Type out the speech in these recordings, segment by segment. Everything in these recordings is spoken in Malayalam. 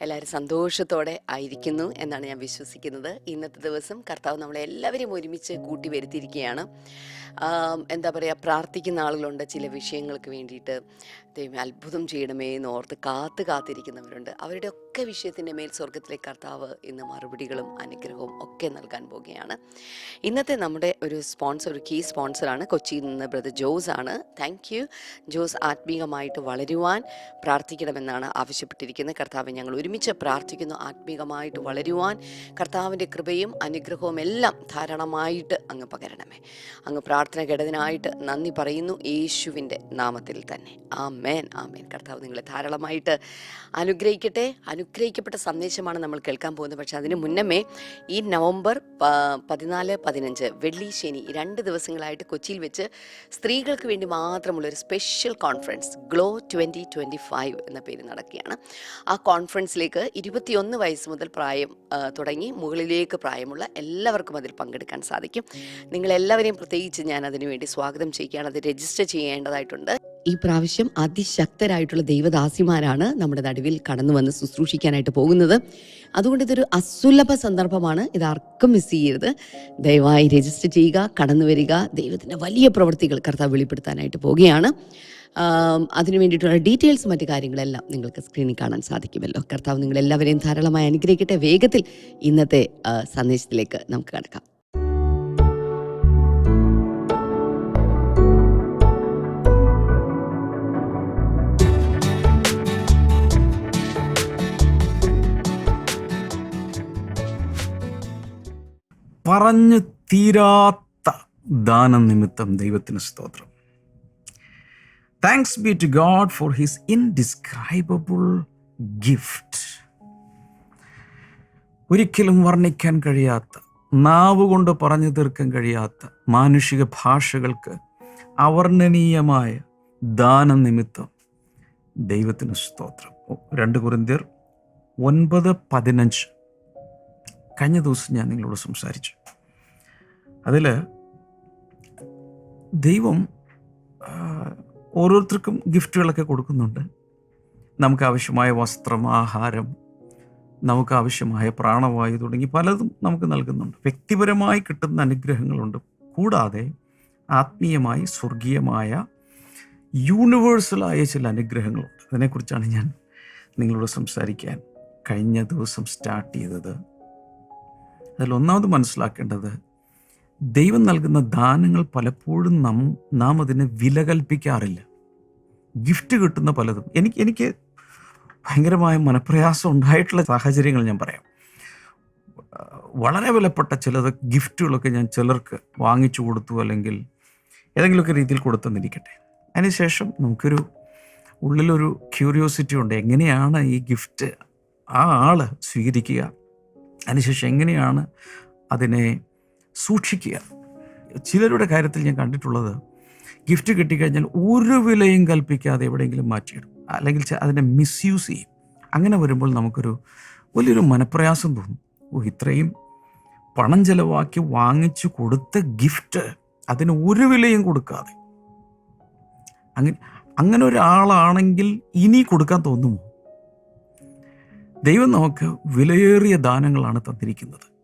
എല്ലാവരും സന്തോഷത്തോടെ ആയിരിക്കുന്നു എന്നാണ് ഞാൻ വിശ്വസിക്കുന്നത്. ഇന്നത്തെ ദിവസം കർത്താവ് നമ്മളെ എല്ലാവരെയും ഒരുമിച്ച് കൂട്ടി വരുത്തിയിരിക്കുകയാണ്. എന്താ പറയുക പ്രാർത്ഥിക്കുന്ന ആളുകളുണ്ട് ചില വിഷയങ്ങൾക്ക് വേണ്ടിയിട്ട്. ദൈവം അത്ഭുതം ചെയ്യണമേ എന്ന് ഓർത്ത് കാത്തു കാത്തിരിക്കുന്നവരുണ്ട്. അവരുടെ ഒക്കെ വിഷയത്തിന്റെ മേൽ സ്വർഗത്തിലെ കർത്താവ് ഇന്ന് മറുപടികളും അനുഗ്രഹവും ഒക്കെ നൽകാൻ പോവുകയാണ്. ഇന്നത്തെ നമ്മുടെ ഒരു സ്പോൺസർ ഒരു കീ സ്പോൺസറാണ് കൊച്ചിയിൽ നിന്ന് ബ്രദർ ജോസ് ആണ്. Thank you. ജോസ് ആത്മീകമായിട്ട് വളരുവാൻ പ്രാർത്ഥിക്കണമെന്നാണ് ആവശ്യപ്പെട്ടിരിക്കുന്നത്. കർത്താവ് ഞങ്ങൾ ഒരുമിച്ച് പ്രാർത്ഥിക്കുന്നു. ആത്മീകമായിട്ട് വളരുവാൻ കർത്താവിന്റെ കൃപയും അനുഗ്രഹവും എല്ലാം ധാരണമായിട്ട് അങ്ങ് പകരണമേ. അങ്ങ് പ്രാർത്ഥന കേട്ടതിനായിട്ട് നന്ദി പറയുന്നു. യേശുവിന്റെ നാമത്തിൽ തന്നെ. ആ മേൻ ആ മേൻ കർത്താവ് നിങ്ങളെ ധാരാളമായിട്ട് അനുഗ്രഹിക്കട്ടെ. അനുഗ്രഹിക്കപ്പെട്ട സന്ദേശമാണ് നമ്മൾ കേൾക്കാൻ പോകുന്നത്. പക്ഷേ അതിന് മുന്നമേ ഈ നവംബർ പതിനാല് പതിനഞ്ച് വെള്ളി ശനി രണ്ട് ദിവസങ്ങളായിട്ട് കൊച്ചിയിൽ വെച്ച് സ്ത്രീകൾക്ക് വേണ്ടി മാത്രമുള്ള ഒരു special conference glow twenty twenty five എന്ന പേര് നടക്കുകയാണ്. ആ കോൺഫറൻസിലേക്ക് ഇരുപത്തിയൊന്ന് വയസ്സ് മുതൽ പ്രായം തുടങ്ങി മുകളിലേക്ക് പ്രായമുള്ള എല്ലാവർക്കും അതിൽ പങ്കെടുക്കാൻ സാധിക്കും. നിങ്ങളെല്ലാവരെയും പ്രത്യേകിച്ച് ഞാൻ അതിനുവേണ്ടി സ്വാഗതം ചെയ്യുകയാണ്. അത് രജിസ്റ്റർ ചെയ്യേണ്ടതായിട്ടുണ്ട്. ഈ പ്രാവശ്യം അതിശക്തരായിട്ടുള്ള ദൈവദാസിമാരാണ് നമ്മുടെ നടുവിൽ കടന്നു വന്ന് ശുശ്രൂഷിക്കാനായിട്ട് പോകുന്നത്. അതുകൊണ്ട് ഇതൊരു അസുലഭ സന്ദർഭമാണ്. ഇത് ആർക്കും മിസ് ചെയ്യരുത്. ദയവായി രജിസ്റ്റർ ചെയ്യുക കടന്നു വരിക. ദൈവത്തിന്റെ വലിയ പ്രവൃത്തികൾ കർത്താവ് വെളിപ്പെടുത്താനായിട്ട് പോവുകയാണ്. അതിനു വേണ്ടിയിട്ടുള്ള ഡീറ്റെയിൽസ് മറ്റു കാര്യങ്ങളെല്ലാം നിങ്ങൾക്ക് സ്ക്രീനിൽ കാണാൻ സാധിക്കുമല്ലോ. കർത്താവ് നിങ്ങളെല്ലാവരെയും ധാരാളമായി അനുഗ്രഹിക്കട്ടെ. വേഗത്തിൽ ഇന്നത്തെ സന്ദേശത്തിലേക്ക് നമുക്ക് കടക്കാം. പറഞ്ഞു തീരാത്ത ദാനം നിമിത്തം ദൈവത്തിന് സ്തോത്രം. Thanks be to God for his indescribable gift ഒരിക്കലും വർണിക്കാൻ കഴിയാത്ത നാവ് കൊണ്ട് പറഞ്ഞു തീർക്കാൻ കഴിയാത്ത മാനുഷിക ഭാഷകൾക്ക് അവർണനീയമായ ദാനം നിമിത്തം ദൈവത്തിന് സ്തോത്രം. രണ്ട് കുറിന്തിയർ ഒൻപത് പതിനഞ്ച്. കഴിഞ്ഞ ദിവസം ഞാൻ നിങ്ങളോട് സംസാരിച്ചു. അതിൽ ദൈവം ഓരോരുത്തർക്കും ഗിഫ്റ്റുകളൊക്കെ കൊടുക്കുന്നുണ്ട്. നമുക്ക് ആവശ്യമായ വസ്ത്രം ആഹാരം നമുക്ക് ആവശ്യമായ പ്രാണവായു തുടങ്ങി പലതും നമുക്ക് നൽകുന്നുണ്ട്. വ്യക്തിപരമായി കിട്ടുന്ന അനുഗ്രഹങ്ങളുണ്ട്. കൂടാതെ ആത്മീയമായി സ്വർഗീയമായ യൂണിവേഴ്സലായ ചില അനുഗ്രഹങ്ങളുണ്ട്. അതിനെക്കുറിച്ചാണ് ഞാൻ നിങ്ങളോട് സംസാരിക്കാൻ കഴിഞ്ഞ ദിവസം സ്റ്റാർട്ട് ചെയ്തത്. അതിൽ ഒന്നാമത് മനസ്സിലാക്കേണ്ടത് ദൈവം നൽകുന്ന ദാനങ്ങൾ പലപ്പോഴും നാം നാം അതിനെ വില കൽപ്പിക്കാറില്ല. ഗിഫ്റ്റ് കിട്ടുന്ന പലതും. എനിക്ക് എനിക്ക് ഭയങ്കരമായ മനപ്രയാസം ഉണ്ടായിട്ടുള്ള സാഹചര്യങ്ങൾ ഞാൻ പറയാം. വളരെ വിലപ്പെട്ട ചിലത് ഗിഫ്റ്റുകളൊക്കെ ഞാൻ ചിലർക്ക് വാങ്ങിച്ചു കൊടുത്തു അല്ലെങ്കിൽ ഏതെങ്കിലുമൊക്കെ രീതിയിൽ കൊടുത്തെന്നിരിക്കട്ടെ. അതിനുശേഷം നമുക്കൊരു ഉള്ളിലൊരു ക്യൂരിയോസിറ്റി ഉണ്ട്. എങ്ങനെയാണ് ഈ ഗിഫ്റ്റ് ആ ആൾ സ്വീകരിക്കുക? അതിനുശേഷം എങ്ങനെയാണ് അതിനെ സൂക്ഷിക്കുക. ചിലരുടെ കാര്യത്തിൽ ഞാൻ കണ്ടിട്ടുള്ളത് ഗിഫ്റ്റ് കിട്ടിക്കഴിഞ്ഞാൽ ഒരു വിലയും കൽപ്പിക്കാതെ എവിടെയെങ്കിലും മാറ്റിയിടും. അല്ലെങ്കിൽ അതിനെ മിസ്യൂസ് ചെയ്യും. അങ്ങനെ വരുമ്പോൾ നമുക്കൊരു വലിയൊരു മനപ്രയാസം തോന്നും. ഓ ഇത്രയും പണം ചിലവാക്കി വാങ്ങിച്ചു കൊടുത്ത ഗിഫ്റ്റ് അതിന് ഒരു വിലയും കൊടുക്കാതെ. അങ്ങനെ അങ്ങനെ ഒരാളാണെങ്കിൽ ഇനി കൊടുക്കാൻ തോന്നുമോ? ദൈവം നമുക്ക് വിലയേറിയ ദാനങ്ങളാണ് തന്നിരിക്കുന്നത്.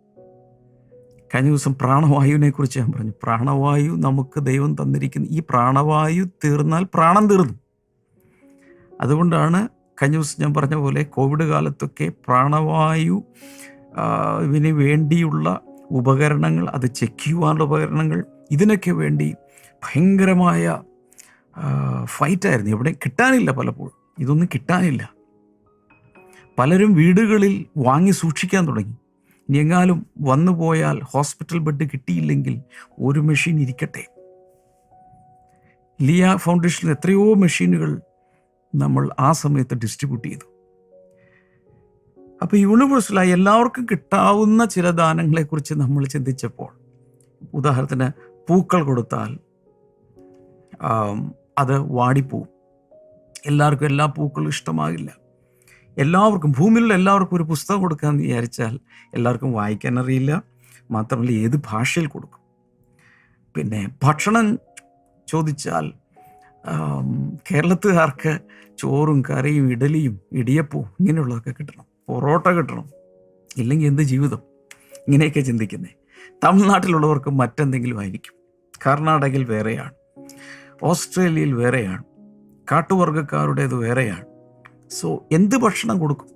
കഴിഞ്ഞ ദിവസം പ്രാണവായുവിനെ കുറിച്ച് ഞാൻ പറഞ്ഞു. പ്രാണവായു നമുക്ക് ദൈവം തന്നിരിക്കുന്ന ഈ പ്രാണവായു തീർന്നാൽ പ്രാണം തീർന്നു. അതുകൊണ്ടാണ് കഴിഞ്ഞ ദിവസം ഞാൻ പറഞ്ഞ പോലെ കോവിഡ് കാലത്തൊക്കെ പ്രാണവായു ഇതിന് വേണ്ടിയുള്ള ഉപകരണങ്ങൾ അത് ചെക്ക് ചെയ്യുവാനുള്ള ഉപകരണങ്ങൾ ഇതിനൊക്കെ വേണ്ടി ഭയങ്കരമായ ഫൈറ്റായിരുന്നു. ഇവിടെ കിട്ടാനില്ല പലപ്പോഴും. ഇതൊന്നും കിട്ടാനില്ല. പലരും വീടുകളിൽ വാങ്ങി സൂക്ഷിക്കാൻ തുടങ്ങി. ഇനി എങ്ങാനും വന്നു പോയാൽ ഹോസ്പിറ്റൽ ബെഡ് കിട്ടിയില്ലെങ്കിൽ ഒരു മെഷീൻ ഇരിക്കട്ടെ. ലിയ ഫൗണ്ടേഷനിൽ എത്രയോ മെഷീനുകൾ നമ്മൾ ആ സമയത്ത് ഡിസ്ട്രിബ്യൂട്ട് ചെയ്തു. അപ്പോൾ യൂണിവേഴ്സലായി എല്ലാവർക്കും കിട്ടാവുന്ന ചില ദാനങ്ങളെക്കുറിച്ച് നമ്മൾ ചിന്തിച്ചപ്പോൾ ഉദാഹരണത്തിന് പൂക്കൾ കൊടുത്താൽ അത് വാടിപ്പോവും. എല്ലാവർക്കും എല്ലാ പൂക്കളും ഇഷ്ടമാകില്ല. എല്ലാവർക്കും ഭൂമിയിലുള്ള എല്ലാവർക്കും ഒരു പുസ്തകം കൊടുക്കാമെന്ന് വിചാരിച്ചാൽ എല്ലാവർക്കും വായിക്കാൻ അറിയില്ല. മാത്രമല്ല ഏത് ഭാഷയിൽ കൊടുക്കും? പിന്നെ ഭക്ഷണം ചോദിച്ചാൽ കേരളത്തുകാർക്ക് ചോറും കറിയും ഇഡലിയും ഇടിയപ്പവും ഇങ്ങനെയുള്ളതൊക്കെ കിട്ടണം. പൊറോട്ട കിട്ടണം. ഇല്ലെങ്കിൽ എന്ത് ജീവിതം? ഇങ്ങനെയൊക്കെ ചിന്തിക്കുന്നത് തമിഴ്നാട്ടിലുള്ളവർക്ക് മറ്റെന്തെങ്കിലും ആയിരിക്കും. കർണാടകയിൽ വേറെയാണ്. ഓസ്ട്രേലിയയിൽ വേറെയാണ്. കാട്ടുവർഗക്കാരുടേത് വേറെയാണ്. സോ എന്ത് ഭക്ഷണം കൊടുക്കും?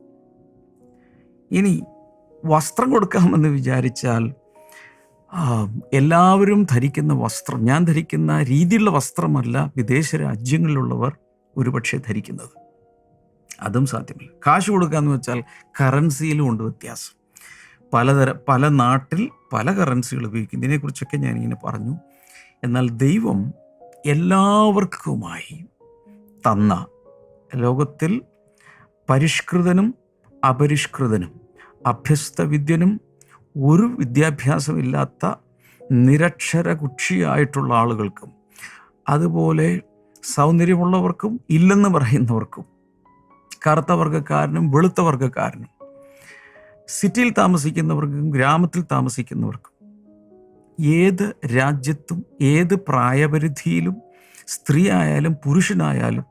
ഇനി വസ്ത്രം കൊടുക്കാമെന്ന് വിചാരിച്ചാൽ എല്ലാവരും ധരിക്കുന്ന വസ്ത്രം ഞാൻ ധരിക്കുന്ന രീതിയിലുള്ള വസ്ത്രമല്ല വിദേശ രാജ്യങ്ങളിലുള്ളവർ ഒരുപക്ഷെ ധരിക്കുന്നത്. അതും സാധ്യമല്ല. കാശ് കൊടുക്കാന്ന് വെച്ചാൽ കറൻസിയിലും ഉണ്ട് വ്യത്യാസം. പലതര പല നാട്ടിൽ പല കറൻസികൾ ഉപയോഗിക്കും. ഇതിനെക്കുറിച്ചൊക്കെ ഞാനിങ്ങനെ പറഞ്ഞു. എന്നാൽ ദൈവം എല്ലാവർക്കുമായി തന്ന ലോകത്തിൽ പരിഷ്കൃതനും അപരിഷ്കൃതനും അഭ്യസ്തവിദ്യനും ഒരു വിദ്യാഭ്യാസമില്ലാത്ത നിരക്ഷര കുക്ഷിയായിട്ടുള്ള ആളുകൾക്കും അതുപോലെ സൗന്ദര്യമുള്ളവർക്കും ഇല്ലെന്ന് പറയുന്നവർക്കും കറുത്ത വർഗക്കാരനും വെളുത്ത വർഗക്കാരനും സിറ്റിയിൽ താമസിക്കുന്നവർക്കും ഗ്രാമത്തിൽ താമസിക്കുന്നവർക്കും ഏത് രാജ്യത്തും ഏത് പ്രായപരിധിയിലും സ്ത്രീ ആയാലും പുരുഷനായാലും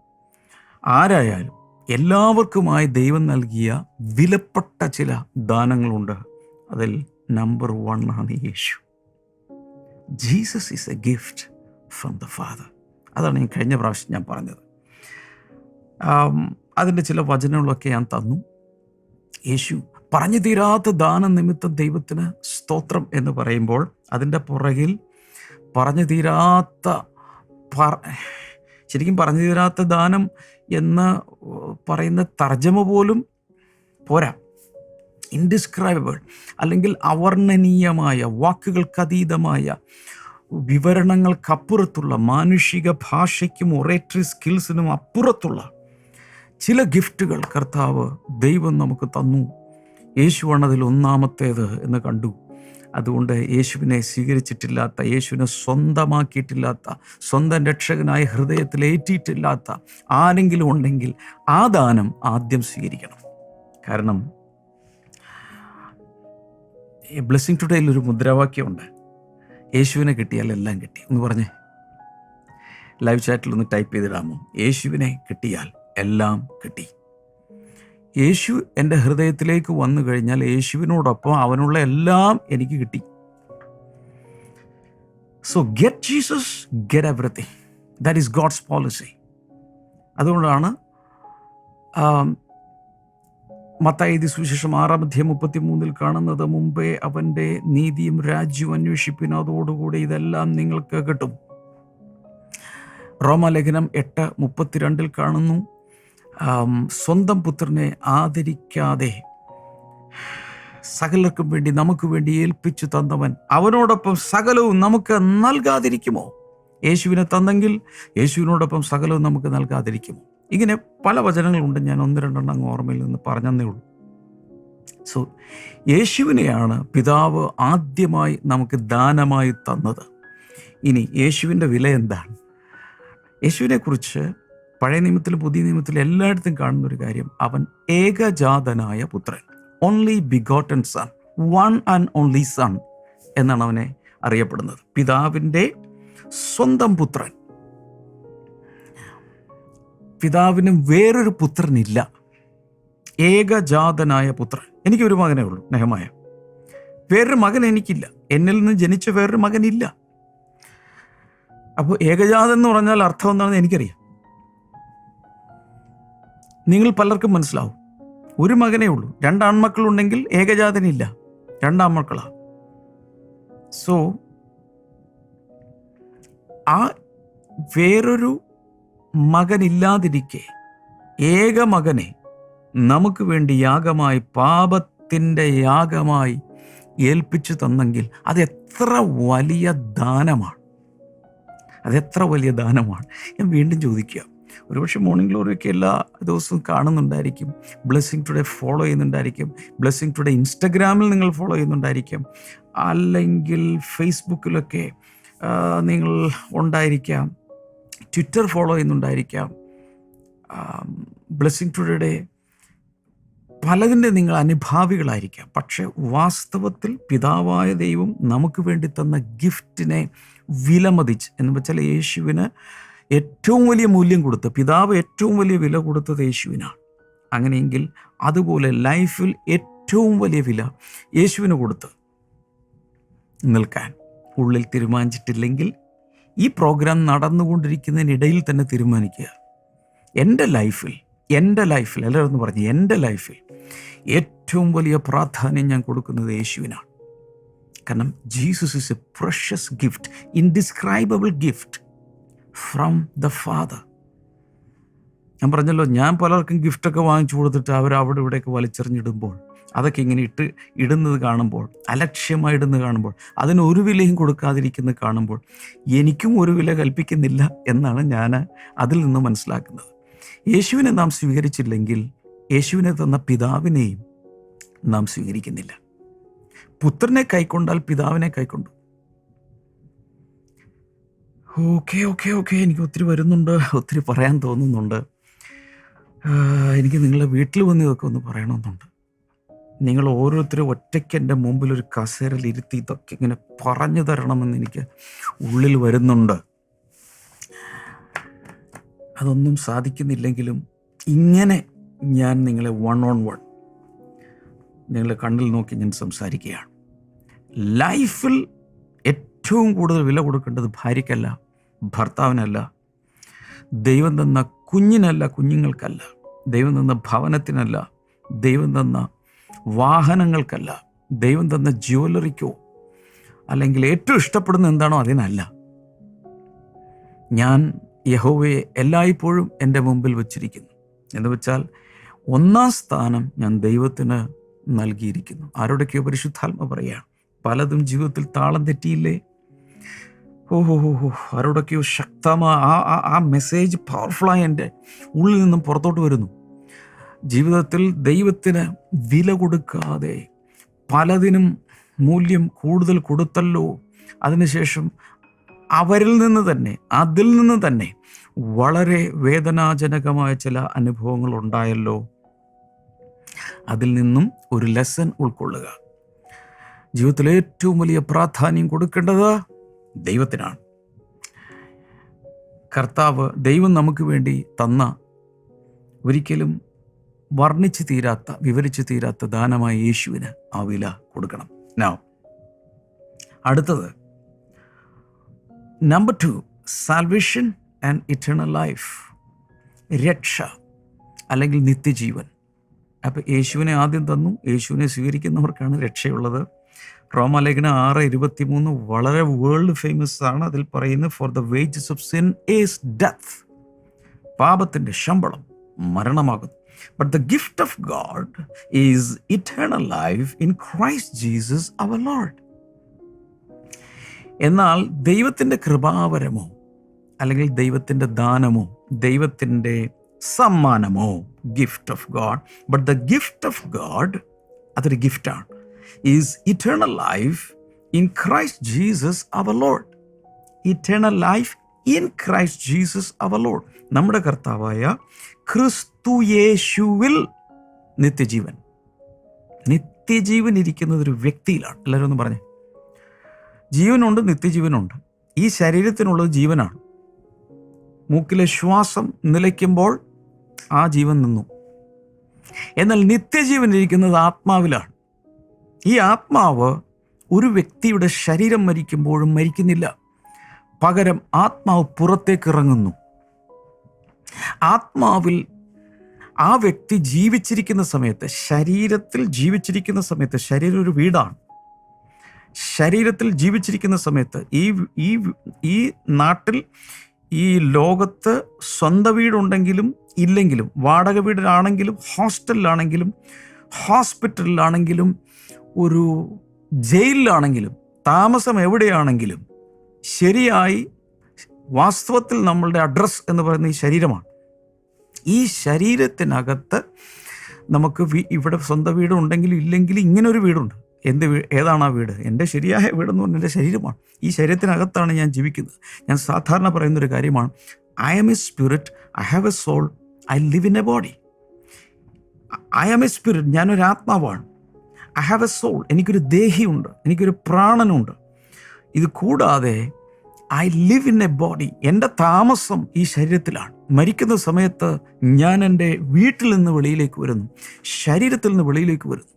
ആരായാലും എല്ലാവർക്കുമായി ദൈവം നൽകിയ വിലപ്പെട്ട ചില ദാനങ്ങളുണ്ട്. അതിൽ നമ്പർ വൺ ആണ് യേശു. Jesus is a gift from the father അതാണ് ഞാൻ കഴിഞ്ഞ പ്രാവശ്യം ഞാൻ പറഞ്ഞത്. അതിന്റെ ചില വചനങ്ങളൊക്കെ ഞാൻ തന്നു. യേശു പറഞ്ഞു തീരാത്ത ദാന നിമിത്തം ദൈവത്തിന് സ്തോത്രം എന്ന് പറയുമ്പോൾ അതിന്റെ പുറകിൽ പറഞ്ഞു തീരാത്ത ശരിക്കും പറഞ്ഞു തീരാത്ത ദാനം എന്ന് പറയുന്ന തർജമ പോലും പോരാ. ഇൻഡിസ്ക്രൈബിൾ അല്ലെങ്കിൽ അവർണനീയമായ വാക്കുകൾക്കതീതമായ വിവരണങ്ങൾക്കപ്പുറത്തുള്ള മാനുഷിക ഭാഷയ്ക്കും ഒറേറ്ററി സ്കിൽസിനും അപ്പുറത്തുള്ള ചില ഗിഫ്റ്റുകൾ കർത്താവ് ദൈവം നമുക്ക് തന്നു. യേശുവാണ് അതിൽ ഒന്നാമത്തേത് എന്ന് കണ്ടു. അതുകൊണ്ട് യേശുവിനെ സ്വീകരിച്ചിട്ടില്ലാത്ത യേശുവിനെ സ്വന്തമാക്കിയിട്ടില്ലാത്ത സ്വന്തം രക്ഷകനായ ഹൃദയത്തിൽ ഏറ്റിയിട്ടില്ലാത്ത ആരെങ്കിലും ഉണ്ടെങ്കിൽ ആ ദാനം ആദ്യം സ്വീകരിക്കണം. കാരണം ബ്ലെസ്സിങ് ടുഡേയിൽ ഒരു മുദ്രാവാക്യമുണ്ട്. യേശുവിനെ കിട്ടിയാൽ എല്ലാം കിട്ടി. എന്ന് പറഞ്ഞേ. ലൈവ് ചാറ്റിൽ ഒന്ന് ടൈപ്പ് ചെയ്തിടാമോ? യേശുവിനെ കിട്ടിയാൽ എല്ലാം കിട്ടി. യേശു എന്റെ ഹൃദയത്തിലേക്ക് വന്നു കഴിഞ്ഞാൽ യേശുവിനോടൊപ്പം അവനുള്ള എല്ലാം എനിക്ക് കിട്ടി. So get Jesus get everything that is God's policy അതുകൊണ്ടാണ് മത്തായതി മത്തായി സുവിശേഷം ആറാം അധ്യയം മുപ്പത്തി മൂന്നിൽ കാണുന്നത് മുമ്പേ അവന്റെ നീതിയും രാജ്യവും അന്വേഷിപ്പിനും അതോടുകൂടി ഇതെല്ലാം നിങ്ങൾക്ക് കിട്ടും. റോമലേഖനം എട്ട് മുപ്പത്തിരണ്ടിൽ കാണുന്നു സ്വന്തം പുത്രനെ ആദരിക്കാതെ സകലർക്കും വേണ്ടി നമുക്ക് വേണ്ടി ഏൽപ്പിച്ചു തന്നവൻ അവനോടൊപ്പം സകലവും നമുക്ക് നൽകാതിരിക്കുമോ? യേശുവിനെ തന്നെങ്കിൽ യേശുവിനോടൊപ്പം സകലവും നമുക്ക് നൽകാതിരിക്കുമോ? ഇങ്ങനെ പല വചനങ്ങളുണ്ട്. ഞാൻ ഒന്ന് രണ്ടെണ്ണം അങ്ങ് ഓർമ്മയിൽ നിന്ന് പറഞ്ഞതേ ഉള്ളൂ. സോ യേശുവിനെയാണ് പിതാവ് ആദ്യമായി നമുക്ക് ദാനമായി തന്നത്. ഇനി യേശുവിന്റെ വില എന്താണ്? യേശുവിനെ കുറിച്ച് പഴയ നിയമത്തിലും പുതിയ നിയമത്തിലും എല്ലായിടത്തും കാണുന്ന ഒരു കാര്യം. അവൻ ഏകജാതനായ പുത്രൻ. Only begotten son one and only son എന്നാണ് അവനെ അറിയപ്പെടുന്നത്. പിതാവിന്റെ സ്വന്തം പുത്രൻ. പിതാവിന് വേറൊരു പുത്രനില്ല. ഏകജാതനായ പുത്രൻ. എനിക്കൊരു മകനേ ഉള്ളൂ നെഹമായ. വേറൊരു മകൻ എനിക്കില്ല. എന്നിൽ നിന്ന് ജനിച്ച വേറൊരു മകനില്ല. അപ്പോൾ ഏകജാതൻ എന്ന് പറഞ്ഞാൽ അർത്ഥം എന്താണെന്ന് എനിക്കറിയാം. നിങ്ങൾ പലർക്കും മനസ്സിലാവും. ഒരു മകനേ ഉള്ളൂ. രണ്ട് ആൺമക്കളുണ്ടെങ്കിൽ ഏകജാതനില്ല. രണ്ടാൺമക്കളാ സോ ആ വേറൊരു മകനില്ലാതിരിക്കെ ഏക മകനെ നമുക്ക് വേണ്ടി യാഗമായി പാപത്തിന്റെ യാഗമായി ഏൽപ്പിച്ചു തന്നെങ്കിൽ അത് എത്ര വലിയ ദാനമാണ്. അതെത്ര വലിയ ദാനമാണ്. ഞാൻ വീണ്ടും ചോദിക്കുക ഒരുപക്ഷെ മോർണിംഗ് ഗ്ലോറിയൊക്കെ എല്ലാ ദിവസവും കാണുന്നുണ്ടായിരിക്കും. ബ്ലെസ്സിങ് ടുഡേ ഫോളോ ചെയ്യുന്നുണ്ടായിരിക്കും. ബ്ലെസ്സിങ് ടുഡേ ഇൻസ്റ്റഗ്രാമിൽ നിങ്ങൾ ഫോളോ ചെയ്യുന്നുണ്ടായിരിക്കും. അല്ലെങ്കിൽ ഫേസ്ബുക്കിലൊക്കെ നിങ്ങൾ ഉണ്ടായിരിക്കാം. ട്വിറ്റർ ഫോളോ ചെയ്യുന്നുണ്ടായിരിക്കാം. ബ്ലെസ്സിങ് ടുഡേയുടെ പലതിന്റെ നിങ്ങൾ അനുഭാവികളായിരിക്കാം. പക്ഷേ വാസ്തവത്തിൽ പിതാവായ ദൈവം നമുക്ക് വേണ്ടി തന്ന ഗിഫ്റ്റിനെ വിലമതിച്ച് എന്ന് വെച്ചാൽ യേശുവിന് ഏറ്റവും വലിയ മൂല്യം കൊടുത്ത് പിതാവ് ഏറ്റവും വലിയ വില കൊടുത്തത് യേശുവിനാണ്. അങ്ങനെയെങ്കിൽ അതുപോലെ ലൈഫിൽ ഏറ്റവും വലിയ വില യേശുവിന് കൊടുത്ത് നിൽക്കാൻ ഉള്ളിൽ തീരുമാനിച്ചിട്ടില്ലെങ്കിൽ ഈ പ്രോഗ്രാം നടന്നുകൊണ്ടിരിക്കുന്നതിനിടയിൽ തന്നെ തീരുമാനിക്കുക. എന്റെ ലൈഫിൽ എന്റെ ലൈഫിൽ എല്ലാവരും ഒന്ന് പറഞ്ഞു എന്റെ ലൈഫിൽ ഏറ്റവും വലിയ പ്രാധാന്യം ഞാൻ കൊടുക്കുന്നത് യേശുവിനാണ്. കാരണം Jesus is a precious gift indescribable gift. From the father ഞാൻ പറഞ്ഞല്ലോ ഞാൻ പലർക്കും ഗിഫ്റ്റൊക്കെ വാങ്ങിച്ചു കൊടുത്തിട്ട് അവർ അവിടെ ഇവിടെയൊക്കെ വലിച്ചെറിഞ്ഞിടുമ്പോൾ അതൊക്കെ ഇങ്ങനെ ഇട്ട് ഇടുന്നത് കാണുമ്പോൾ അലക്ഷ്യമായി ഇടുന്നത് കാണുമ്പോൾ അതിന് ഒരു വിലയും കൊടുക്കാതിരിക്കുന്നത് കാണുമ്പോൾ എനിക്കും ഒരു വില കൽപ്പിക്കുന്നില്ല എന്നാണ് ഞാൻ അതിൽ നിന്ന് മനസ്സിലാക്കുന്നത്. യേശുവിനെ നാം സ്വീകരിച്ചില്ലെങ്കിൽ യേശുവിനെ തന്ന പിതാവിനെയും നാം സ്വീകരിക്കുന്നില്ല. പുത്രനെ കൈക്കൊണ്ടാൽ പിതാവിനെ കൈക്കൊണ്ടു. ഓക്കെ ഓക്കെ ഓക്കെ എനിക്ക് ഒത്തിരി വരുന്നുണ്ട് ഒത്തിരി പറയാൻ തോന്നുന്നുണ്ട്. എനിക്ക് നിങ്ങളുടെ വീട്ടിൽ വന്ന് ഇതൊക്കെ ഒന്ന് പറയണമെന്നുണ്ട്. നിങ്ങൾ ഓരോരുത്തരും ഒറ്റയ്ക്ക് എന്റെ മുമ്പിൽ ഒരു കസേരയിൽ ഇരുത്തി ഇതൊക്കെ ഇങ്ങനെ പറഞ്ഞു തരണമെന്ന് എനിക്ക് ഉള്ളിൽ വരുന്നുണ്ട്. അതൊന്നും സാധിക്കുന്നില്ലെങ്കിലും ഇങ്ങനെ ഞാൻ നിങ്ങളെ വൺ ഓൺ വൺ നിങ്ങളെ കണ്ണിൽ നോക്കി ഞാൻ സംസാരിക്കുകയാണ്. ലൈഫിൽ ഏറ്റവും കൂടുതൽ വില കൊടുക്കേണ്ടത് ഭാര്യയ്ക്കല്ല ഭർത്താവിനല്ല ദൈവം തന്ന കുഞ്ഞിനല്ല കുഞ്ഞുങ്ങൾക്കല്ല ദൈവം തന്ന ഭവനത്തിനല്ല ദൈവം തന്ന വാഹനങ്ങൾക്കല്ല ദൈവം തന്ന ജ്വല്ലറിക്കോ അല്ലെങ്കിൽ ഏറ്റവും ഇഷ്ടപ്പെടുന്ന എന്താണോ അതിനല്ല. ഞാൻ യഹോവയെ എല്ലായ്പ്പോഴും എന്റെ മുമ്പിൽ വച്ചിരിക്കുന്നു. എന്ന് വെച്ചാൽ ഒന്നാം സ്ഥാനം ഞാൻ ദൈവത്തിന് നൽകിയിരിക്കുന്നു. ആരോടൊക്കെയോ പരിശുദ്ധാത്മ പറയുകയാണ് പലതും ജീവിതത്തിൽ താളം തെറ്റിയില്ലേ? ആരോടൊക്കെയോ ശക്തമായ ആ ആ ആ മെസ്സേജ് പവർഫുള്ളായി എന്റെ ഉള്ളിൽ നിന്നും പുറത്തോട്ട് വരുന്നു. ജീവിതത്തിൽ ദൈവത്തിന് വില കൊടുക്കാതെ പലതിനും മൂല്യം കൂടുതൽ കൊടുത്തല്ലോ. അതിനുശേഷം അവരിൽ നിന്ന് തന്നെ അതിൽ നിന്ന് തന്നെ വളരെ വേദനാജനകമായ ചില അനുഭവങ്ങൾ ഉണ്ടായല്ലോ. അതിൽ നിന്നും ഒരു ലെസൺ ഉൾക്കൊള്ളുക. ജീവിതത്തിൽ ഏറ്റവും വലിയ പ്രാധാന്യം കൊടുക്കേണ്ടത് ദൈവത്തിനാണ്. കർത്താവ് ദൈവം നമുക്ക് വേണ്ടി തന്ന ഒരിക്കലും വർണിച്ച് തീരാത്ത വിവരിച്ച് തീരാത്ത ദാനമായ യേശുവിന് ആ വില കൊടുക്കണം. നൗ അടുത്തത്. Number two salvation and eternal life രക്ഷ അല്ലെങ്കിൽ നിത്യജീവൻ. അപ്പോൾ യേശുവിനെ ആദ്യം തന്നു യേശുവിനെ സ്വീകരിക്കുന്നവർക്കാണ് രക്ഷയുള്ളത്. റോമാലേഖന ആറ് ഇരുപത്തി മൂന്ന് വളരെ വേൾഡ് ഫേമസ് ആണ്. അതിൽ പറയുന്നത് for the wages of sin is death പാപത്തിന്റെ ശമ്പളം മരണമാകുന്നു. But the gift of God is eternal life in Christ Jesus our Lord എന്നാൽ ദൈവത്തിന്റെ കൃപാവരമോ അല്ലെങ്കിൽ ദൈവത്തിന്റെ ദാനമോ ദൈവത്തിന്റെ സമ്മാനമോ gift of God but the gift of God അതൊരു ഗിഫ്റ്റാണ് is eternal life in Christ Jesus our Lord eternal life in Christ Jesus our Lord നമ്മുടെ കർത്താവായ ക്രിസ്തു യേശുവിൽ നിത്യജീവൻ. നിത്യജീവൻ ഇരിക്കുന്നത് ഒരു വ്യക്തിയിലാണ്. എല്ലാവരും ഒന്ന് പറഞ്ഞേ. ജീവനുണ്ട് നിത്യജീവനുണ്ട്. ഈ ശരീരത്തിനുള്ളത് ജീവനാണ്. മൂക്കിലെ ശ്വാസം നിലയ്ക്കുമ്പോൾ ആ ജീവൻ നിന്നു. എന്നാൽ നിത്യജീവൻ ഇരിക്കുന്നത് ആത്മാവിലാണ്. ഈ ആത്മാവ് ഒരു വ്യക്തിയുടെ ശരീരം മരിക്കുമ്പോഴും മരിക്കുന്നില്ല. പകരം ആത്മാവ് പുറത്തേക്ക് ഇറങ്ങുന്നു ആത്മാവിൽ ആ വ്യക്തി ജീവിച്ചിരിക്കുന്ന സമയത്ത് ശരീരത്തിൽ ജീവിച്ചിരിക്കുന്ന സമയത്ത് ശരീരം ഒരു വീടാണ്. ശരീരത്തിൽ ജീവിച്ചിരിക്കുന്ന സമയത്ത് ഈ ഈ ഈ നാട്ടിൽ ഈ ലോകത്ത് സ്വന്തം വീടുണ്ടെങ്കിലും ഇല്ലെങ്കിലും വാടക വീടിലാണെങ്കിലും ഹോസ്റ്റലിലാണെങ്കിലും ഹോസ്പിറ്റലിലാണെങ്കിലും ഒരു ജയിലിലാണെങ്കിലും താമസം എവിടെയാണെങ്കിലും ശരിയായി വാസ്തവത്തിൽ നമ്മളുടെ അഡ്രസ്സ് എന്ന് പറയുന്ന ഈ ശരീരമാണ്. ഈ ശരീരത്തിനകത്ത് നമുക്ക് ഇവിടെ സ്വന്തം വീടുണ്ടെങ്കിലും ഇല്ലെങ്കിലും ഇങ്ങനെ ഒരു വീടുണ്ട്. എന്ത് വീ ഏതാണ് ആ വീട്? എന്റെ ശരിയായ വീടെന്ന് പറഞ്ഞാൽ എന്റെ ശരീരമാണ്. ഈ ശരീരത്തിനകത്താണ് ഞാൻ ജീവിക്കുന്നത്. ഞാൻ സാധാരണ പറയുന്നൊരു കാര്യമാണ് I am a spirit I have a soul I live in a body I am a spirit ഞാനൊരു ആത്മാവാണ് ഐ ഹാവ് എ സോൾ എനിക്കൊരു ദേഹിയുണ്ട്. എനിക്കൊരു പ്രാണനുണ്ട്. ഇത് കൂടാതെ I live in a body എന്റെ താമസം ഈ ശരീരത്തിലാണ്. മരിക്കുന്ന സമയത്ത് ഞാൻ എന്റെ വീട്ടിൽ നിന്ന് വെളിയിലേക്ക് വരുന്നു. ശരീരത്തിൽ നിന്ന് വെളിയിലേക്ക് വരുന്നു.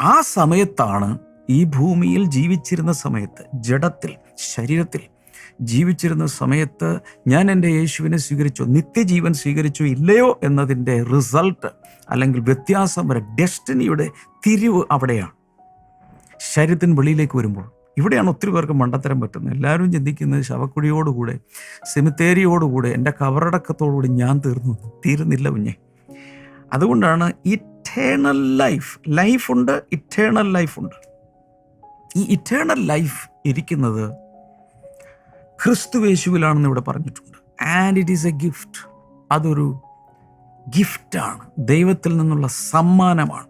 ആ സമയത്താണ് ഈ ഭൂമിയിൽ ജീവിച്ചിരുന്ന സമയത്ത് ജഡത്തിൽ ശരീരത്തിൽ ജീവിച്ചിരുന്ന സമയത്ത് ഞാൻ എന്റെ യേശുവിനെ സ്വീകരിച്ചോ നിത്യജീവൻ സ്വീകരിച്ചോ ഇല്ലയോ എന്നതിന്റെ റിസൾട്ട് അല്ലെങ്കിൽ വ്യത്യാസം വരെ ഡെസ്റ്റിനിയുടെ തിരിവ് അവിടെയാണ്. ശരീരത്തിന് വെളിയിലേക്ക് വരുമ്പോൾ ഇവിടെയാണ് ഒത്തിരി പേർക്ക് മണ്ടത്തരം പറ്റുന്നത്. എല്ലാവരും ചിന്തിക്കുന്നത് ശവക്കുഴിയോടുകൂടെ സെമിത്തേരിയോടുകൂടെ എന്റെ കവറടക്കത്തോടുകൂടി ഞാൻ തീർന്നു. തീരുന്നില്ല കുഞ്ഞെ. അതുകൊണ്ടാണ് ഇറ്റേണൽ ലൈഫ് ലൈഫുണ്ട് ഇറ്റേണൽ ലൈഫുണ്ട് ഈ ഇറ്റേണൽ ലൈഫ് ഇരിക്കുന്നത് ക്രിസ്തുവേശുവിലാണെന്ന് ഇവിടെ പറഞ്ഞിട്ടുണ്ട്. And it is a gift അതൊരു ഗിഫ്റ്റാണ് ദൈവത്തിൽ നിന്നുള്ള സമ്മാനമാണ്.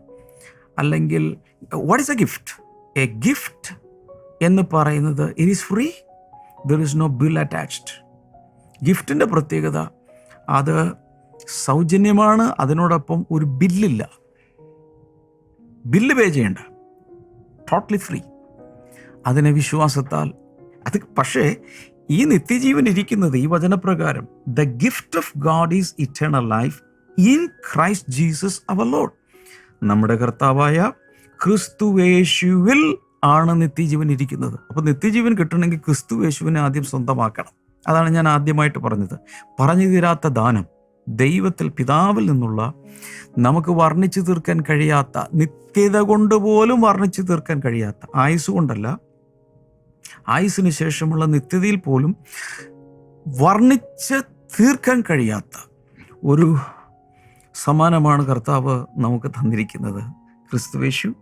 അല്ലെങ്കിൽ what is a gift a gift എന്ന് പറയുന്നത് it is free there is no bill attached ഗിഫ്റ്റിന്റെ പ്രത്യേകത അത് സൗജന്യമാണ് അതിനോടൊപ്പം ഒരു ബില്ലില്ല. ബില്ല് പേ ചെയ്യേണ്ട. ടോട്ടലി ഫ്രീ അതിനെ വിശ്വാസത്താൽ അത് പക്ഷേ ഈ നിത്യജീവൻ ഇരിക്കുന്നത് ഈ വചനപ്രകാരം. The gift of God is eternal life in Christ Jesus our Lord നമ്മുടെ കർത്താവായ ക്രിസ്തുവേശുവിൽ ആണ് നിത്യജീവൻ ഇരിക്കുന്നത്. അപ്പോൾ നിത്യജീവൻ കിട്ടണമെങ്കിൽ ക്രിസ്തുവേശുവിനെ ആദ്യം സ്വന്തമാക്കണം. അതാണ് ഞാൻ ആദ്യമായിട്ട് പറഞ്ഞത്. പറഞ്ഞു തീരാത്ത ദാനം ദൈവത്തിൽ പിതാവിൽ നിന്നുള്ള നമുക്ക് വർണിച്ചു തീർക്കാൻ കഴിയാത്ത നിത്യത കൊണ്ട് പോലും വർണിച്ചു തീർക്കാൻ കഴിയാത്ത ആയുസ് കൊണ്ടല്ല ആയുസിന് ശേഷമുള്ള നിത്യതയിൽ പോലും വർണിച്ച് തീർക്കാൻ കഴിയാത്ത ഒരു സമ്മാനമാണ് കർത്താവ് നമുക്ക് തന്നിരിക്കുന്നത്. ക്രിസ്തുവേശു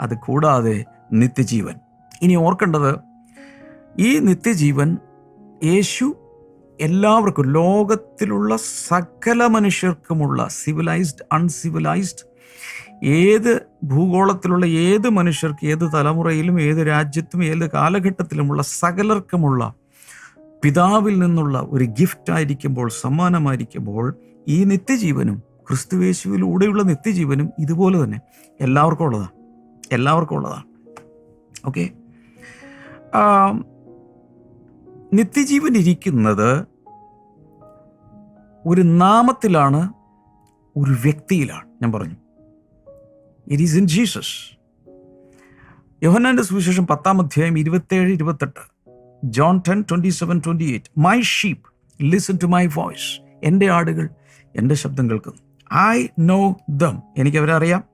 അത് കൂടാതെ നിത്യജീവൻ. ഇനി ഓർക്കേണ്ടത് ഈ നിത്യജീവൻ യേശു എല്ലാവർക്കും ലോകത്തിലുള്ള സകല മനുഷ്യർക്കുമുള്ള സിവിലൈസ്ഡ് അൺസിവിലൈസ്ഡ് ഏത് ഭൂഗോളത്തിലുള്ള ഏത് മനുഷ്യർക്ക് ഏത് തലമുറയിലും ഏത് രാജ്യത്തും ഏത് കാലഘട്ടത്തിലുമുള്ള സകലർക്കുമുള്ള പിതാവിൽ നിന്നുള്ള ഒരു ഗിഫ്റ്റ് ആയിരിക്കുമ്പോൾ സമ്മാനമായിരിക്കുമ്പോൾ ഈ നിത്യജീവനും ക്രിസ്തുവേശുവിലൂടെയുള്ള നിത്യജീവനും ഇതുപോലെ തന്നെ എല്ലാവർക്കും ഉള്ളതാണ് എല്ലാവർക്കും ഉള്ളതാണ് ഓക്കെ നിത്യജീവൻ ഇരിക്കുന്നത് ഒരു നാമത്തിലാണ് ഒരു വ്യക്തിയിലാണ്. ഞാൻ പറഞ്ഞു. ഇറ്റ് ഈസ് ഇൻ ജീസസ് യോഹന്നാന്റെ സുവിശേഷം പത്താം അധ്യായം ഇരുപത്തേഴ് ഇരുപത്തെട്ട്. John ten twenty seven twenty eight my sheep listen to my voice എന്റെ ആടുകൾ എന്റെ ശബ്ദം കേൾക്കുന്നു. ഐ നോ ദം എനിക്കവരെ അറിയാം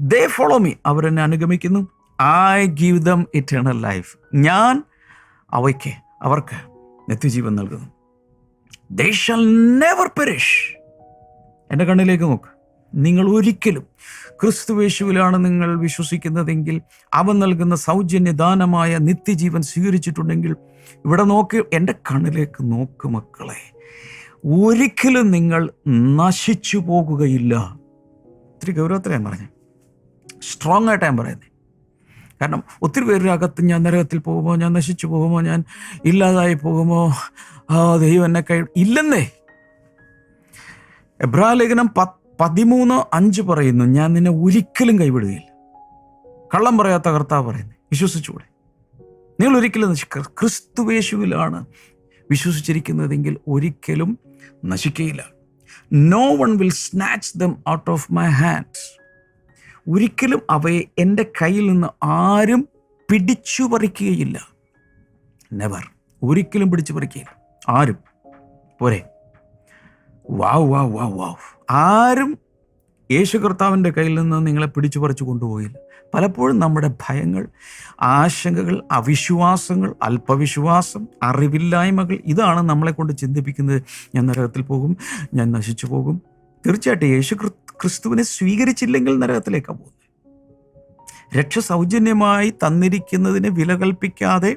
ദേ ഫോളോ മീ അവരെന്നെ അനുഗമിക്കുന്നു. I give them eternal life ഞാൻ അവയ്ക്ക് അവർക്ക് നിത്യജീവൻ നൽകുന്നു. ദേ ഷാൽ നെവർ പെരിഷ് എന്റെ കണ്ണിലേക്ക് നോക്ക്. നിങ്ങൾ ഒരിക്കലും ക്രിസ്തുവേശുവിലാണ് നിങ്ങൾ വിശ്വസിക്കുന്നതെങ്കിൽ അവൻ നൽകുന്ന സൗജന്യദാനമായ നിത്യജീവൻ സ്വീകരിച്ചിട്ടുണ്ടെങ്കിൽ ഇവിടെ നോക്ക് എന്റെ കണ്ണിലേക്ക് നോക്ക് മക്കളെ. ഒരിക്കലും നിങ്ങൾ നശിച്ചു പോകുകയില്ല. ഒത്തിരി ഗൗരവത്തിൽ ഞാൻ പറഞ്ഞത്. സ്ട്രോങ് ആയിട്ട് ഞാൻ പറയുന്നത് കാരണം ഒത്തിരി പേരുടെ അകത്ത് ഞാൻ നരകത്തിൽ പോകുമോ ഞാൻ നശിച്ചു പോകുമോ ഞാൻ ഇല്ലാതായി പോകുമോ ആ ദൈവം എന്നെ കൈ ഇല്ലെന്നേ. എബ്രാലേഖനം പത്ത് പതിമൂന്ന് അഞ്ച് പറയുന്നു ഞാൻ നിന്നെ ഒരിക്കലും കൈവിടുകയില്ല. കള്ളം പറയാത്ത കർത്താവ് പറയുന്നത് വിശ്വസിച്ചുകൂടെ നിങ്ങൾ ഒരിക്കലും ക്രിസ്തുവേശുവിലാണ് വിശ്വസിച്ചിരിക്കുന്നതെങ്കിൽ ഒരിക്കലും നശിക്കയില്ല no one will snatch them out of my hands ഒരിക്കലും അവയെ എന്റെ കയ്യിൽ നിന്ന് ആരും പിടിച്ചു പറിക്കുകയില്ല. നെവർ ഒരിക്കലും പിടിച്ചു പറിക്കുകയില്ല. ആരും. പോരെ. വാവ് വാവ് വാവ് വാവ് ആരും യേശു കർത്താവിന്റെ കയ്യിൽ നിന്ന് നിങ്ങളെ പിടിച്ചു പറിച്ചു കൊണ്ടുപോയില്ല. പലപ്പോഴും നമ്മുടെ ഭയങ്ങൾ ആശങ്കകൾ അവിശ്വാസങ്ങൾ അല്പവിശ്വാസം അറിവില്ലായ്മകൾ ഇതാണ് നമ്മളെ കൊണ്ട് ചിന്തിപ്പിക്കുന്നത്. ഞാൻ നരകത്തിൽ പോകും ഞാൻ നശിച്ചു പോകും. തീർച്ചയായിട്ടും യേശു ക്രിസ്തുവിനെ സ്വീകരിച്ചില്ലെങ്കിൽ നരകത്തിലേക്കാണ് പോകുന്നത്. രക്ഷ സൗജന്യമായി തന്നിരിക്കുന്നതിന് വില കൽപ്പിക്കാതെ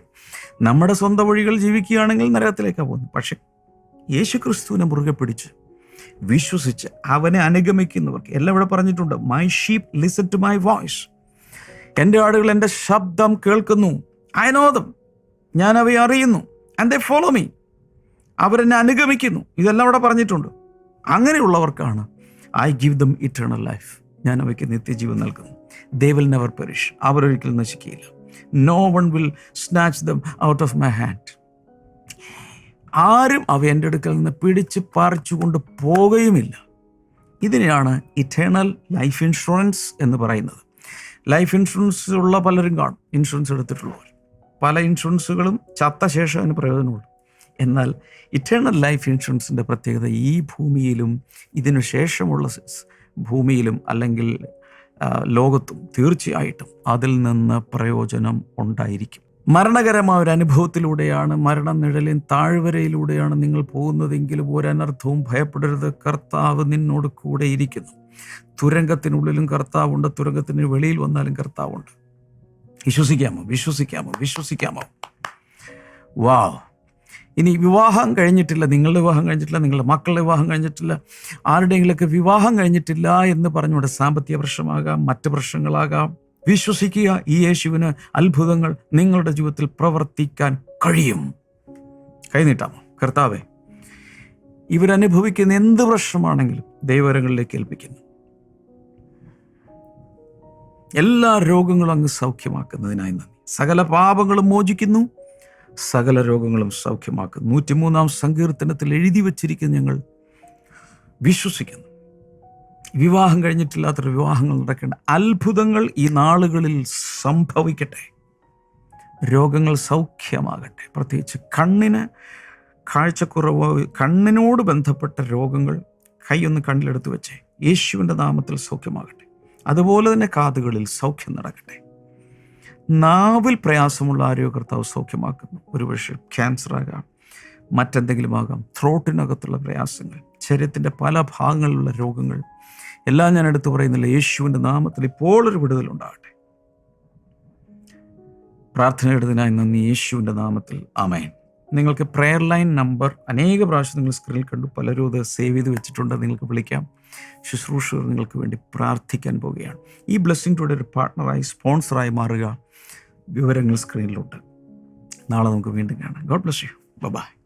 നമ്മുടെ സ്വന്തം വഴികൾ ജീവിക്കുകയാണെങ്കിൽ നരകത്തിലേക്കാണ് പോകുന്നത്. പക്ഷെ യേശു ക്രിസ്തുവിനെ മുറുകെ പിടിച്ച് വിശ്വസിച്ച് അവനെ അനുഗമിക്കുന്നവർക്ക് എല്ലാം ഇവിടെ പറഞ്ഞിട്ടുണ്ട് my sheep listen to my voice എന്റെ ആടുകൾ എന്റെ ശബ്ദം കേൾക്കുന്നു. അയനോദം ഞാൻ അവയെ അറിയുന്നു. ആൻഡ് ദേ ഫോളോ മീ അവരെന്നെ അനുഗമിക്കുന്നു. ഇതെല്ലാം ഇവിടെ പറഞ്ഞിട്ടുണ്ട്. അങ്ങനെയുള്ളവർക്കാണ് I give them eternal life ഞാൻ അവയ്ക്ക് നിത്യജീവൻ നൽകുന്നു. ദേ വിൽ നെവർ പെരിഷ് അവരൊരിക്കലും നശിക്കുകയില്ല. No one will snatch them out of my hand ആരും അവ എന്റെ അടുക്കൽ നിന്ന് പിടിച്ച് പറിച്ചുകൊണ്ട് പോകുകയുമില്ല ഇതിനെയാണ് ഇറ്റേണൽ ലൈഫ് ഇൻഷുറൻസ് എന്ന് പറയുന്നത്. ലൈഫ് ഇൻഷുറൻസ് ഉള്ള പലരും കാണും. ഇൻഷുറൻസ് എടുത്തിട്ടുള്ളവർ. പല ഇൻഷുറൻസുകളും ചത്ത ശേഷം അതിന് പ്രയോജനമുള്ളൂ എന്നാൽ ഇറ്റേണൽ ലൈഫ് ഇൻഷുറൻസിന്റെ പ്രത്യേകത ഈ ഭൂമിയിലും ഇതിനു ശേഷമുള്ള ഭൂമിയിലും അല്ലെങ്കിൽ ലോകത്തും തീർച്ചയായിട്ടും അതിൽ നിന്ന് പ്രയോജനം ഉണ്ടായിരിക്കും. മരണകരമായ ഒരു അനുഭവത്തിലൂടെയാണ് മരണനിഴലിൻ താഴ്വരയിലൂടെയാണ് നിങ്ങൾ പോകുന്നതെങ്കിലും ഒരനർത്ഥവും ഭയപ്പെടരുത്. കർത്താവ് നിന്നോട് കൂടെ ഇരിക്കുന്നു. തുരങ്കത്തിനുള്ളിലും കർത്താവുണ്ട് തുരങ്കത്തിന് വെളിയിൽ വന്നാലും കർത്താവുണ്ട്. വിശ്വസിക്കാമോ? വിശ്വസിക്കാമോ? വിശ്വസിക്കാമോ? വാ ഇനി വിവാഹം കഴിഞ്ഞിട്ടില്ല. നിങ്ങളുടെ വിവാഹം കഴിഞ്ഞിട്ടില്ല നിങ്ങളുടെ മക്കളുടെ വിവാഹം കഴിഞ്ഞിട്ടില്ല ആരുടെയെങ്കിലൊക്കെ വിവാഹം കഴിഞ്ഞിട്ടില്ല എന്ന് പറഞ്ഞുകൊണ്ട് സാമ്പത്തിക പ്രശ്നമാകാം മറ്റ് പ്രശ്നങ്ങളാകാം. വിശ്വസിക്കുക ഈ യേശുവിന് അത്ഭുതങ്ങൾ നിങ്ങളുടെ ജീവിതത്തിൽ പ്രവർത്തിക്കാൻ കഴിയും. കൈനീട്ടാമോ കർത്താവെ ഇവരനുഭവിക്കുന്ന എന്ത് പ്രശ്നമാണെങ്കിലും ദൈവരങ്ങളിലേക്ക് ഏൽപ്പിക്കുന്നു. എല്ലാ രോഗങ്ങളും അങ്ങ് സൗഖ്യമാക്കുന്നതിനായി നന്ദി. സകല പാപങ്ങളും മോചിക്കുന്നു സകല രോഗങ്ങളും സൗഖ്യമാക്കുന്നു. നൂറ്റിമൂന്നാം സങ്കീർത്തനത്തിൽ എഴുതി വച്ചിരിക്കുന്ന ഞങ്ങൾ വിശ്വസിക്കുന്നു. വിവാഹം കഴിഞ്ഞിട്ടില്ലാത്തൊരു വിവാഹങ്ങൾ നടക്കേണ്ട അത്ഭുതങ്ങൾ ഈ നാളുകളിൽ സംഭവിക്കട്ടെ. രോഗങ്ങൾ സൗഖ്യമാകട്ടെ. പ്രത്യേകിച്ച് കണ്ണിന് കാഴ്ചക്കുറവ് കണ്ണിനോട് ബന്ധപ്പെട്ട രോഗങ്ങൾ കൈയൊന്ന് കണ്ണിലെടുത്ത് വെച്ചേ. യേശുവിന്റെ നാമത്തിൽ സൗഖ്യമാകട്ടെ. അതുപോലെ തന്നെ കാതുകളിൽ സൗഖ്യം നടക്കട്ടെ. നാവിൽ പ്രയാസമുള്ള ആരോഗ്യ കർത്താവ് സൗഖ്യമാക്കുന്നു. ഒരുപക്ഷെ ക്യാൻസർ ആകാം മറ്റെന്തെങ്കിലും ആകാം ത്രോട്ടിനകത്തുള്ള പ്രയാസങ്ങൾ ശരീരത്തിന്റെ പല ഭാഗങ്ങളിലുള്ള രോഗങ്ങൾ എല്ലാം ഞാൻ എടുത്തു പറയുന്നില്ല. യേശുവിന്റെ നാമത്തിൽ ഇപ്പോൾ ഒരു വിടുതലുണ്ടാകട്ടെ എടുത്തതിനായി നന്ദി. യേശുവിന്റെ നാമത്തിൽ. അമയൻ നിങ്ങൾക്ക് പ്രെയർ ലൈൻ നമ്പർ അനേക പ്രാവശ്യം നിങ്ങൾ സ്ക്രീനിൽ കണ്ടു. പലരും അത് സേവ് ചെയ്ത് വെച്ചിട്ടുണ്ട്. നിങ്ങൾക്ക് വിളിക്കാം. ശുശ്രൂഷകർ നിങ്ങൾക്ക് വേണ്ടി പ്രാർത്ഥിക്കാൻ പോവുകയാണ്. ഈ ബ്ലെസ്സിംഗ് ടുഡേ ഒരു പാർട്ട്ണറായി സ്പോൺസറായി മാറുക. വിവരങ്ങൾ സ്ക്രീനിലുണ്ട് നാളെ നമുക്ക് വീണ്ടും കാണാം. God bless you by